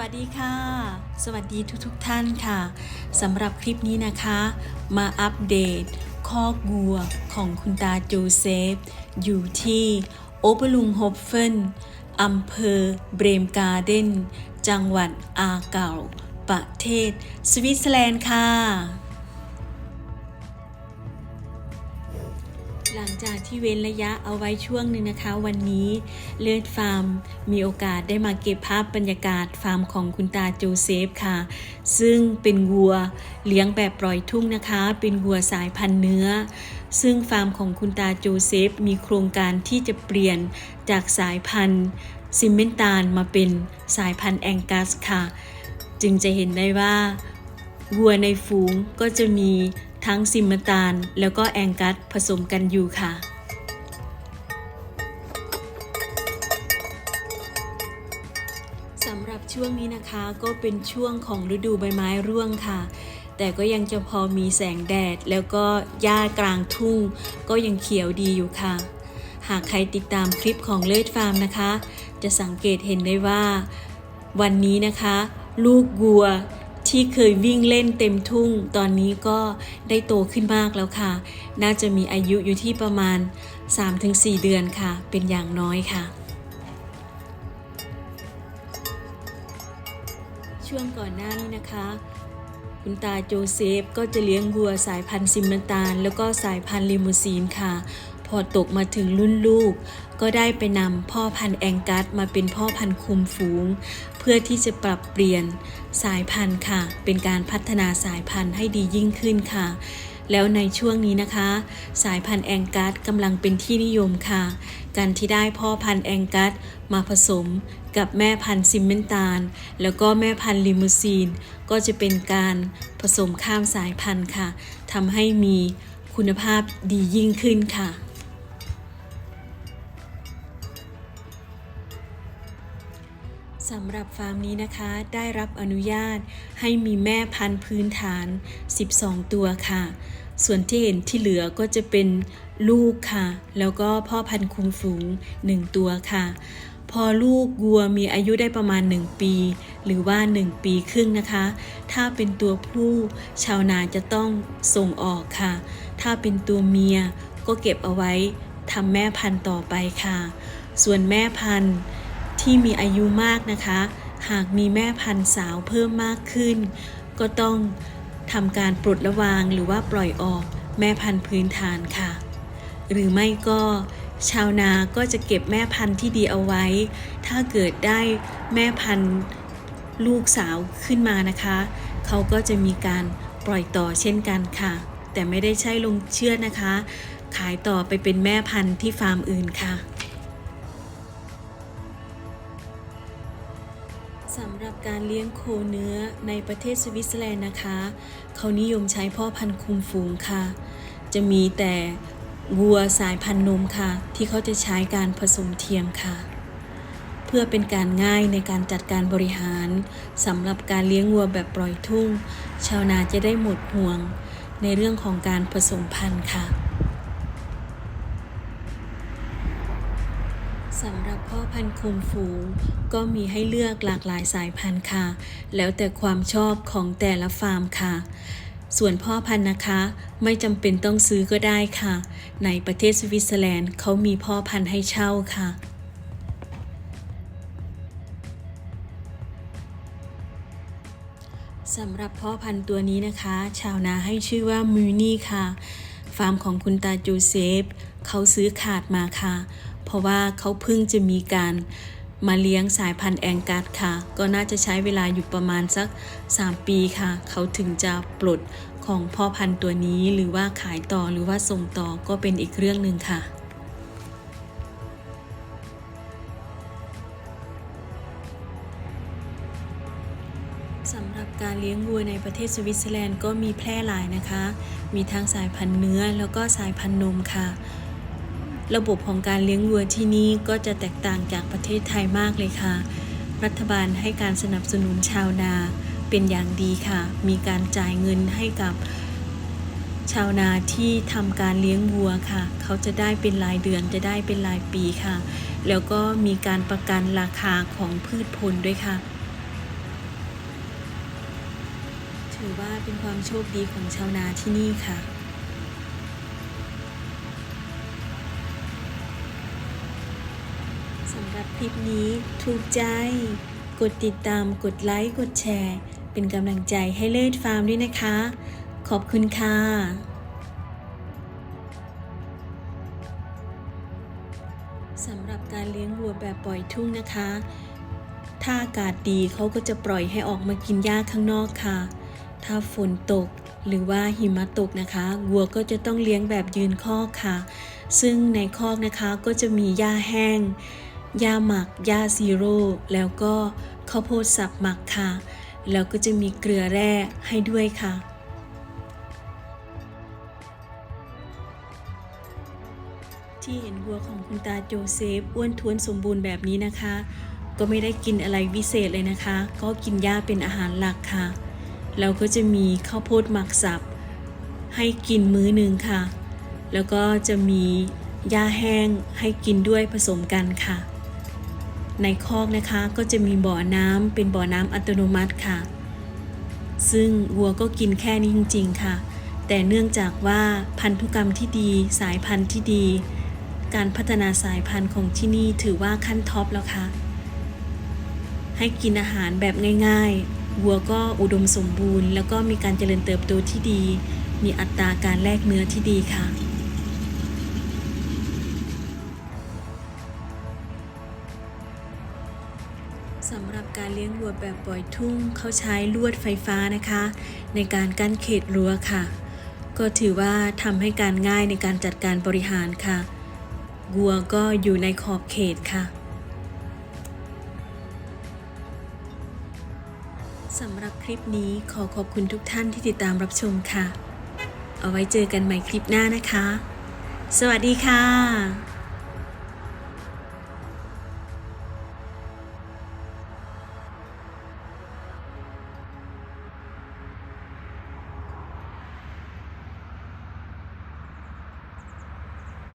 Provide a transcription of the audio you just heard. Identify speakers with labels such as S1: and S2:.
S1: วัสดีค่ะ สวัสดีทุกๆทท่านค่ะสำหรับคลิปนี้นะคะ มาอัปเดตคอกวัวของคุณตาโจเซฟ อยู่ที่โอเปลุงโฮปเฟนอำเภอเบรมการ์เดน จังหวัดอาเก่า ประเทศสวิตเซอร์แลนด์ค่ะ หลังจากที่เว้นระยะเอาไว้ช่วงหนึ่งนะคะ วันนี้เลือดฟาร์มมีโอกาสได้มาเก็บภาพบรรยากาศฟาร์มของคุณตาโจเซฟค่ะ ซึ่งเป็นวัวเลี้ยงแบบปล่อยทุ่งนะคะ เป็นวัวสายพันธุ์เนื้อ ซึ่งฟาร์มของคุณตาโจเซฟมีโครงการที่จะเปลี่ยนจากสายพันธุ์ซิมเมนตาลมาเป็นสายพันธุ์แองกัสค่ะ จึงจะเห็นได้ว่าวัวในฝูงก็จะมี ทั้งซิมตาลแล้วก็แองกัสผสมกันอยู่ค่ะ สำหรับช่วงนี้นะคะก็เป็นช่วงของฤดูใบไม้ร่วงค่ะ แต่ก็ยังจะพอมีแสงแดด แล้วก็หญ้ากลางทุ่ง ก็ยังเขียวดีอยู่ค่ะ หากใครติดตามคลิปของเลิศฟาร์มนะคะ จะสังเกตเห็นได้ว่า วันนี้นะคะ ลูกวัว ที่เคยวิ่งเล่นเต็มทุ่ง ตอนนี้ก็ได้โตขึ้นมากแล้วค่ะ น่าจะมีอายุอยู่ที่ประมาณ 3-4 เดือนค่ะ เป็นอย่างน้อยค่ะ ช่วงก่อนหน้านี้นะคะ คุณตาโจเซฟก็จะเลี้ยงวัวสายพันธุ์ซิมเมนตาล แล้วก็สายพันธุ์ลิมูซีนค่ะ พอตกมาถึงรุ่นลูก ก็ได้ไปนำพ่อพันธุ์แองกัสมาเป็นพ่อพันธุ์คุมฝูง เพื่อที่จะปรับเปลี่ยนสายพันธุ์ค่ะ เป็นการพัฒนาสายพันธุ์ให้ดียิ่งขึ้นค่ะ แล้วในช่วงนี้นะคะ สายพันธุ์แองกัสกำลังเป็นที่นิยมค่ะ การที่ได้พ่อพันธุ์แองกัสมาผสมกับแม่พันธุ์ซิมเมนตาล แล้วก็แม่พันธุ์ลิมูซีน ก็จะเป็นการผสมข้ามสายพันธุ์ค่ะทำให้มีคุณภาพดียิ่งขึ้นค่ะ สำหรับฟาร์มนี้นะคะ ได้รับอนุญาตให้มีแม่พันธุ์พื้นฐาน 12 ตัวค่ะ ส่วนที่เห็นที่เหลือก็จะเป็นลูกค่ะ แล้วก็พ่อพันธุ์คุมฝูง 1 ตัวค่ะ พอลูกวัวมีอายุได้ประมาณ 1 ปี หรือว่า 1 ปีครึ่งนะคะ ถ้าเป็นตัวผู้ชาวนาจะต้องส่งออกค่ะ ถ้าเป็นตัวเมียก็เก็บเอาไว้ทำแม่พันธุ์ต่อไปค่ะ ส่วนแม่พันธุ์ ที่มีอายุมากนะคะ หากมีแม่พันธุ์สาวเพิ่มมากขึ้น ก็ต้องทำการปลดระวางหรือว่าปล่อยออกแม่พันธุ์พื้นฐานค่ะ หรือไม่ก็ชาวนาก็จะเก็บแม่พันธุ์ที่ดีเอาไว้ ถ้าเกิดได้แม่พันธุ์ลูกสาวขึ้นมานะคะ เขาก็จะมีการปล่อยต่อเช่นกันค่ะ แต่ไม่ได้ใช่ลงเชื่อนะคะ ขายต่อไปเป็นแม่พันธุ์ที่ฟาร์มอื่นค่ะ สำหรับการเลี้ยงโคเนื้อในประเทศสวิตเซอร์แลนด์นะคะ เขานิยมใช้พ่อพันธุ์คุมฝูงค่ะ จะมีแต่วัวสายพันธุ์นมค่ะ ที่เขาจะใช้การผสมเทียมค่ะ เพื่อเป็นการง่ายในการจัดการบริหารสำหรับการเลี้ยงวัวแบบปล่อยทุ่ง ชาวนาจะได้หมดห่วง ในเรื่องของการผสมพันธุ์ค่ะ สำหรับพ่อพันธุ์คุมฝูงก็มีให้เลือกหลากหลายสายพันธุ์ค่ะ แล้วแต่ความชอบของแต่ละฟาร์มค่ะ ส่วนพ่อพันธุ์นะคะ ไม่จำเป็นต้องซื้อก็ได้ค่ะ ในประเทศสวิตเซอร์แลนด์เขามีพ่อพันธุ์ให้เช่าค่ะสำหรับพ่อพันธุ์ตัวนี้นะคะ ชาวนาให้ชื่อว่ามูนี่ค่ะ ฟาร์มของคุณตาโจเซฟเขาซื้อขาดมาค่ะ ราะว่าเขาเพิ่งจะมีการมาเลี้ยงสายพันธุ์แองกัสค่ะ ก็น่าจะใช้เวลาอยู่ประมาณสัก 3 ปีค่ะ เขาถึงจะปลดของพ่อพันธุ์ตัวนี้หรือว่าขายต่อหรือว่าส่งต่อก็เป็นอีกเรื่องหนึ่งค่ะสำหรับการเลี้ยงวัวในประเทศสวิตเซอร์แลนด์ก็มีแพร่หลายนะคะ มีทั้งสายพันธุ์เนื้อแล้วก็สายพันธุ์นมค่ะ ระบบของการเลี้ยงวัวที่นี่ก็จะแตกต่างจากประเทศไทยมากเลยค่ะ รัฐบาลให้การสนับสนุนชาวนาเป็นอย่างดีค่ะ มีการจ่ายเงินให้กับชาวนาที่ทำการเลี้ยงวัวค่ะ เขาจะได้เป็นรายเดือนจะได้เป็นรายปีค่ะ แล้วก็มีการประกันราคาของพืชผลด้วยค่ะ ถือว่าเป็นความโชคดีของชาวนาที่นี่ค่ะ สำหรับคลิปนี้ถูกใจ กดติดตามกดไลค์ กดแชร์ เป็นกำลังใจให้เลิศฟาร์มด้วยนะคะ ขอบคุณค่ะสำหรับการเลี้ยงวัวแบบปล่อยทุ่งนะคะ ถ้าอากาศดีเขาก็จะปล่อยให้ออกมากินหญ้าข้างนอกค่ะ ถ้าฝนตกหรือว่าหิมะตกนะคะ วัวก็จะต้องเลี้ยงแบบยืนคอกค่ะ ซึ่งในคอกนะคะก็จะมีหญ้าแห้ง หญ้าหมักหญ้าซีโร่แล้วก็ข้าวโพดสับหมักค่ะ แล้วก็จะมีเกลือแร่ให้ด้วยค่ะที่เห็นวัวของคุณตาโจเซฟอ้วนท้วนสมบูรณ์แบบนี้นะคะ ก็ไม่ได้กินอะไรวิเศษเลยนะคะ ก็กินหญ้าเป็นอาหารหลักค่ะ แล้วก็จะมีข้าวโพดหมักสับ ให้กินมื้อหนึ่งค่ะ แล้วก็จะมีหญ้าแห้งให้กินด้วยผสมกันค่ะ ในคอกนะคะก็จะมีบ่อน้ำเป็นบ่อน้ำอัตโนมัติค่ะ ซึ่งวัวก็กินแค่นี้จริง ๆ ค่ะ แต่เนื่องจากว่าพันธุกรรมที่ดี สายพันธุ์ที่ดี การพัฒนาสายพันธุ์ของที่นี่ถือว่าขั้นท็อปแล้วค่ะ ให้กินอาหารแบบง่าย ๆ วัวก็อุดมสมบูรณ์ แล้วก็มีการเจริญเติบโตที่ดี มีอัตราการแลกเนื้อที่ดีค่ะ การเลี้ยงวัวแบบปล่อยทุ่งเขาใช้ลวดไฟฟ้านะคะ ในการกั้นเขตรั้วค่ะ ก็ถือว่าทำให้การง่ายในการจัดการบริหารค่ะวัวก็อยู่ในขอบเขตค่ะสำหรับคลิปนี้ขอขอบคุณทุกท่านที่ติดตามรับชมค่ะ เอาไว้เจอกันใหม่คลิปหน้านะคะ สวัสดีค่ะ